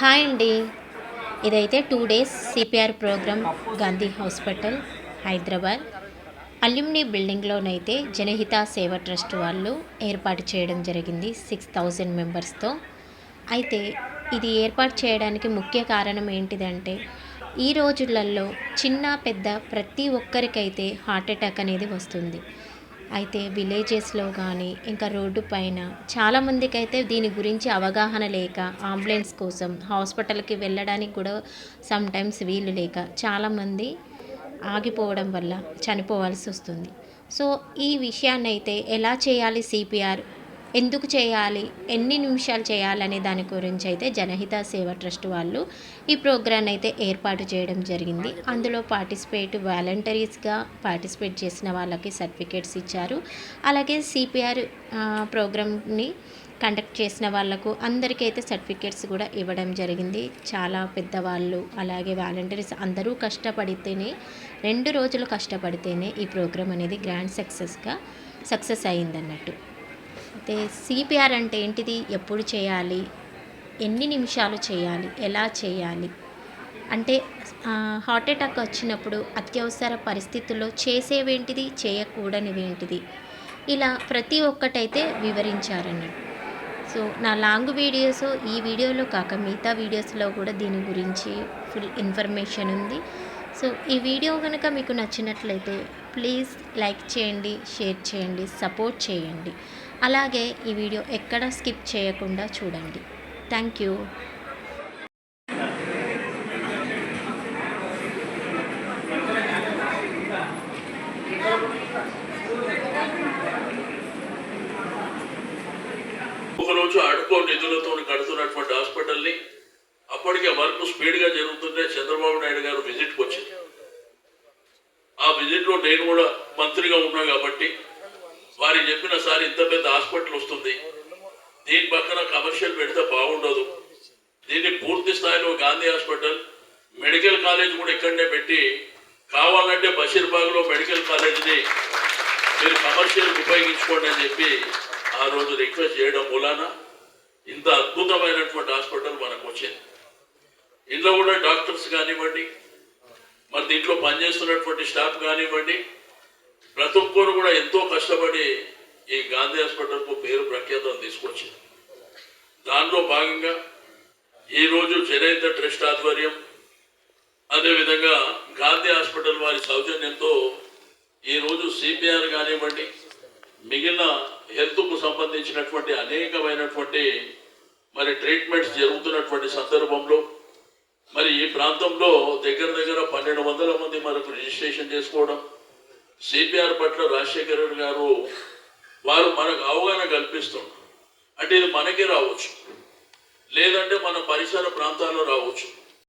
Hi అండి. ఇదైతే two days CPR program Gandhi hospital Hyderabad. Alumni బిల్డింగ్లోనైతే Janahita Seva trust వాళ్ళు ఏర్పాటు చేయడం జరిగింది సిక్స్ థౌజండ్ మెంబర్స్తో. అయితే ఇది ఏర్పాటు చేయడానికి ముఖ్య కారణం ఏంటిదంటే ఈ రోజులలో చిన్న పెద్ద ప్రతి ఒక్కరికైతే హార్ట్ అటాక్ అనేది వస్తుంది. అయితే విలేజెస్లో కానీ ఇంకా రోడ్డు పైన చాలామందికి అయితే దీని గురించి అవగాహన లేక అంబులెన్స్ కోసం హాస్పిటల్కి వెళ్ళడానికి కూడా సమ్ టైమ్స్ వీలు లేక చాలామంది ఆగిపోవడం వల్ల చనిపోవాల్సి వస్తుంది. సో ఈ విషయాన్ని అయితే ఎలా చేయాలి సిపిఆర్? ఎందుకు చేయాలి? ఎన్ని నిమిషాలు చేయాలనే దాని గురించి అయితే జనహిత సేవ ట్రస్ట్ వాళ్ళు ఈ ప్రోగ్రాన్ అయితే ఏర్పాటు చేయడం జరిగింది. అందులో పార్టిసిపేట్ వాలంటరీస్గా పార్టిసిపేట్ చేసిన వాళ్ళకి సర్టిఫికేట్స్ ఇచ్చారు. అలాగే సిపిఆర్ ప్రోగ్రామ్ని కండక్ట్ చేసిన వాళ్ళకు అందరికీ అయితే సర్టిఫికేట్స్ కూడా ఇవ్వడం జరిగింది. చాలా పెద్దవాళ్ళు అలాగే వాలంటీర్స్ అందరూ కష్టపడితేనే రెండు రోజులు కష్టపడితేనే ఈ ప్రోగ్రామ్ అనేది గ్రాండ్ సక్సెస్గా సక్సెస్ అయిందన్నట్టు. అయితే సిపిఆర్ అంటే ఏంటిది? ఎప్పుడు చేయాలి? ఎన్ని నిమిషాలు చేయాలి? ఎలా చేయాలి? అంటే హార్ట్ అటాక్ వచ్చినప్పుడు అత్యవసర పరిస్థితుల్లో చేసేవేంటిది? చేయకూడనివేంటిది? ఇలా ప్రతి ఒక్కటైతే వివరించారన్నట్టు సో నా లాంగ్ వీడియోస్ ఈ వీడియోలో కాక మిగతా వీడియోస్లో కూడా దీని గురించి ఫుల్ ఇన్ఫర్మేషన్ ఉంది. సో ఈ వీడియో కనుక మీకు నచ్చినట్లయితే ప్లీజ్ లైక్ చేయండి షేర్ చేయండి సపోర్ట్ చేయండి. అలాగే ఈ వీడియో ఎక్కడ స్కిప్ చేయకుండా చూడండి. Thank you. ఒకరోజు అడుకో నిధులతో కడుతున్నటువంటి హాస్పిటల్ని అప్పటికే వర్క్ స్పీడ్గా జరుగుతుంటే చంద్రబాబు నాయుడు గారు విజిట్కి వచ్చింది ఆ విజిట్లో నేను కూడా మంత్రిగా ఉన్నా కాబట్టి వారికి చెప్పిన సార్ ఇంత పెద్ద హాస్పిటల్ వస్తుంది. దీని పక్కన కమర్షియల్ పెడితే బాగుండదు. దీన్ని పూర్తి స్థాయిలో గాంధీ హాస్పిటల్ మెడికల్ కాలేజ్ కూడా ఇక్కడనే పెట్టి కావాలంటే బషీర్బాగ్లో మెడికల్ కాలేజ్ని మీరు కమర్షియల్ ఉపయోగించుకోండి అని చెప్పి ఆ రోజు రిక్వెస్ట్ చేయడం మూలాన ఇంత అద్భుతమైనటువంటి హాస్పిటల్ మనకు వచ్చింది. ఇంట్లో కూడా డాక్టర్స్ కానివ్వండి మరి దీంట్లో పనిచేస్తున్నటువంటి స్టాఫ్ కానివ్వండి ప్రతి ఒక్కరు కూడా ఎంతో కష్టపడి ఈ గాంధీ హాస్పిటల్కు పేరు ప్రఖ్యాతం తీసుకొచ్చింది దానిలో భాగంగా ఈరోజు చేనేత ట్రస్ట్ ఆధ్వర్యం అదేవిధంగా గాంధీ హాస్పిటల్ వారి సౌజన్యంతో ఈరోజు సిపిఆర్ కానివ్వండి మిగిలిన హెల్త్కు సంబంధించినటువంటి అనేకమైనటువంటి మరి ట్రీట్మెంట్స్ జరుగుతున్నటువంటి సందర్భంలో మరి ఈ ప్రాంతంలో దగ్గర దగ్గర పన్నెండు వందల మంది మనకు రిజిస్ట్రేషన్ చేసుకోవడం సిపిఆర్ పట్ల రాజశేఖర గారు వారు మనకు అవగాహన కల్పిస్తున్నారు. అంటే ఇది మనకి రావచ్చు. లేదంటే మన పరిసర ప్రాంతాల్లో రావచ్చు.